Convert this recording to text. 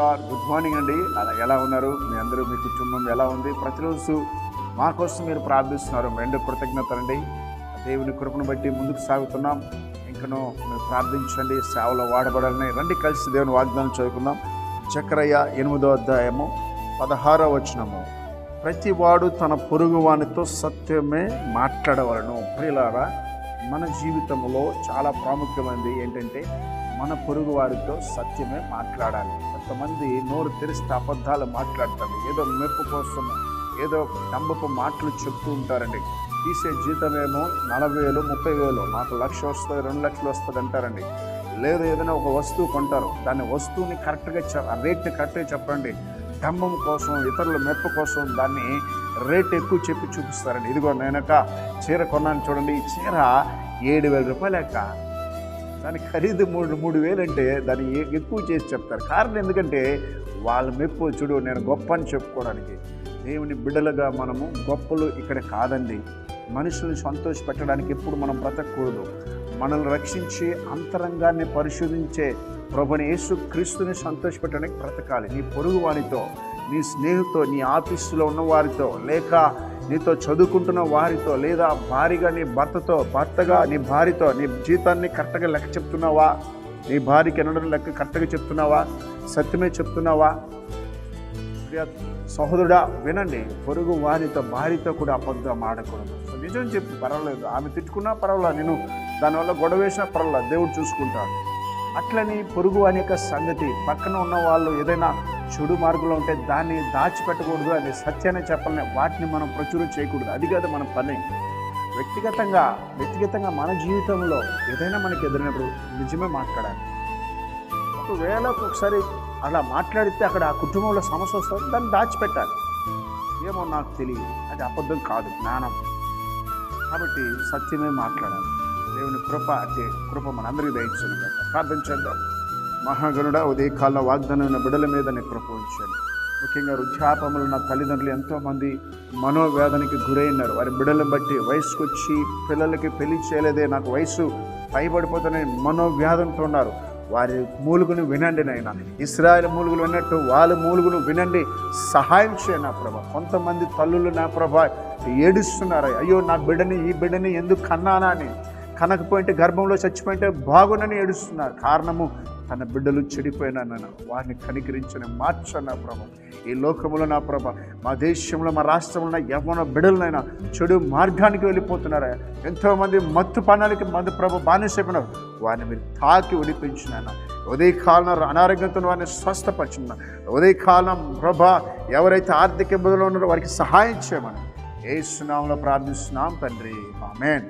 Good morning అండి. అలా ఎలా ఉన్నారు? మీ అందరూ మీ కుటుంబం ఎలా ఉంది? ప్రతిరోజు మా కోసం మీరు ప్రార్థిస్తున్నారు. రెండు కృతజ్ఞతలండి. దేవుని కృపను బట్టి ముందుకు సాగుతున్నాం. ఇంకనూ మీరు ప్రార్థించండి. సేవలో వాడబడాలని రండి కలిసి దేవుని వాగ్దానం చదువుకుందాం. చక్రయ్య ఎనిమిదో అధ్యాయము పదహారో వచనము. ప్రతి వాడు తన పొరుగు వానితో సత్యమే మాట్లాడవలను. ప్రియులారా మన జీవితంలో చాలా ప్రాముఖ్యమైనది ఏంటంటే మన పొరుగు వారితో సత్యమే మాట్లాడాలి. కొంతమంది నోరు తెరిస్తే అబద్ధాలు మాట్లాడతారు. ఏదో మెప్పు కోసం ఏదో నమ్మపు మాటలు చెప్తూ ఉంటారండి. తీసే జీతమేమో నలభై వేలు ముప్పై వేలు మాకు లక్ష వస్తుంది రెండు లక్షలు వస్తుంది అంటారండి. లేదు ఏదైనా ఒక వస్తువు కొంటారు. దాని వస్తువుని కరెక్ట్గా చె రేట్ని కరెక్ట్గా చెప్పండి. డంబం కోసం ఇతరుల మెప్పు కోసం దాన్ని రేట్ ఎక్కువ చెప్పి చూపిస్తారండి. ఇదిగో నేనక చీర కొన్నాను చూడండి. ఈ చీర ఏడు వేల రూపాయలు దాని ఖరీదు మూడు మూడు వేలు అంటే దాన్ని ఎక్కువ చేసి చెప్తారు. కారణం ఎందుకంటే వాళ్ళ మెప్పు చూడు నేను గొప్ప అని చెప్పుకోవడానికి. దేవుని బిడ్డలుగా మనము గొప్పలు ఇక్కడ కాదండి. మనుషుల్ని సంతోషపెట్టడానికి ఎప్పుడు మనం బ్రతకూడదు. మనల్ని రక్షించి అంతరంగాన్ని పరిశోధించే ప్రభుని యేసు క్రీస్తుని సంతోషపెట్టడానికి బ్రతకాలి. నీ పొరుగు వానితో నీ స్నేహితుతో నీ ఆఫీసులో ఉన్న వారితో లేక నీతో చదువుకుంటున్న వారితో లేదా భారీగా నీ భర్తతో భర్తగా నీ భార్యతో నీ జీతాన్ని కరెక్ట్గా లెక్క చెప్తున్నావా? నీ భార్యకి ఎన్నడూ లెక్క కరెక్ట్గా చెప్తున్నావా? సత్యమే చెప్తున్నావా? సహోదరుడా వినండి. పొరుగు వారితో భార్యతో కూడా అబద్ధం ఆడకూడదు. సో నిజం చెప్పు పర్వాలేదు. ఆమె తిట్టుకున్నా పర్వాలేదు నేను దానివల్ల గొడవ వేసినా పర్వాలేదు దేవుడు చూసుకుంటాడు. అట్లని పొరుగు అనే సంగతి పక్కన ఉన్న వాళ్ళు ఏదైనా చెడు మార్గంలో ఉంటే దాన్ని దాచిపెట్టకూడదు అనే సత్యాన్ని చెప్పాలని వాటిని మనం ప్రచురం చేయకూడదు. అది కాదు మన పని. వ్యక్తిగతంగా వ్యక్తిగతంగా మన జీవితంలో ఏదైనా మనకి ఎదురైనప్పుడు నిజమే మాట్లాడాలి. ఒకవేళ ఒకసారి అలా మాట్లాడితే అక్కడ ఆ కుటుంబంలో సమస్య వస్తుంది దాన్ని దాచిపెట్టాలి. ఏమో నాకు తెలియదు. అది అబద్ధం కాదు జ్ఞానం. కాబట్టి సత్యమే మాట్లాడాలి. దేవుని కృప అంటే కృప మనందరికీ దయచేది కనుక ప్రార్థన చేద్దాం. మహాగణుడ ఉదయకాల వాగ్దానమైన బిడల మీద నీ ముఖ్యంగా వృద్ధాపములు నా తల్లిదండ్రులు ఎంతోమంది మనోవేదనకి గురైనారు. వారి బిడ్డలను బట్టి వయసుకు వచ్చి పిల్లలకి పెళ్ళి చేయలేదే నాకు వయసు పైబడిపోతానని మనోవ్యాధంతో ఉన్నారు. వారి మూలుగును వినండి నాయన. ఇస్రాయల్ మూలుగులు విన్నట్టు వాళ్ళ మూలుగును వినండి. సహాయం చేయండి నా ప్రభా. కొంతమంది తల్లులు నా ప్రభా ఏడుస్తున్నారు. అయ్యో నా బిడ్డని ఈ బిడ్డని ఎందుకు కన్నానా అని. కనకపోయింటే గర్భంలో చచ్చిపోయింటే బాగునని ఏడుస్తున్నారు. కారణము తన బిడ్డలు చెడిపోయినా నన్ను వారిని కనికరించిన మార్చన్న ప్రభ. ఈ లోకములో నా ప్రభ మా దేశంలో మా రాష్ట్రంలో ఉన్న యవ్వన బిడ్డలనైనా చెడు మార్గానికి వెళ్ళిపోతున్నారా? ఎంతోమంది మత్తు పనులకి మందు ప్రభ బానిసైపోయినారు వారిని మీరు తాకి ఉడిపించిన ఉదయకాలం అనారోగ్యంతో వారిని స్వస్థపరిచిన ఉదయకాలం ప్రభ ఎవరైతే ఆర్థిక ఇబ్బందులు ఉన్నారో వారికి సహాయం చేయమని. ఏ సునామంలో ప్రార్థిస్తున్నాం తండ్రి. ఆమెన్.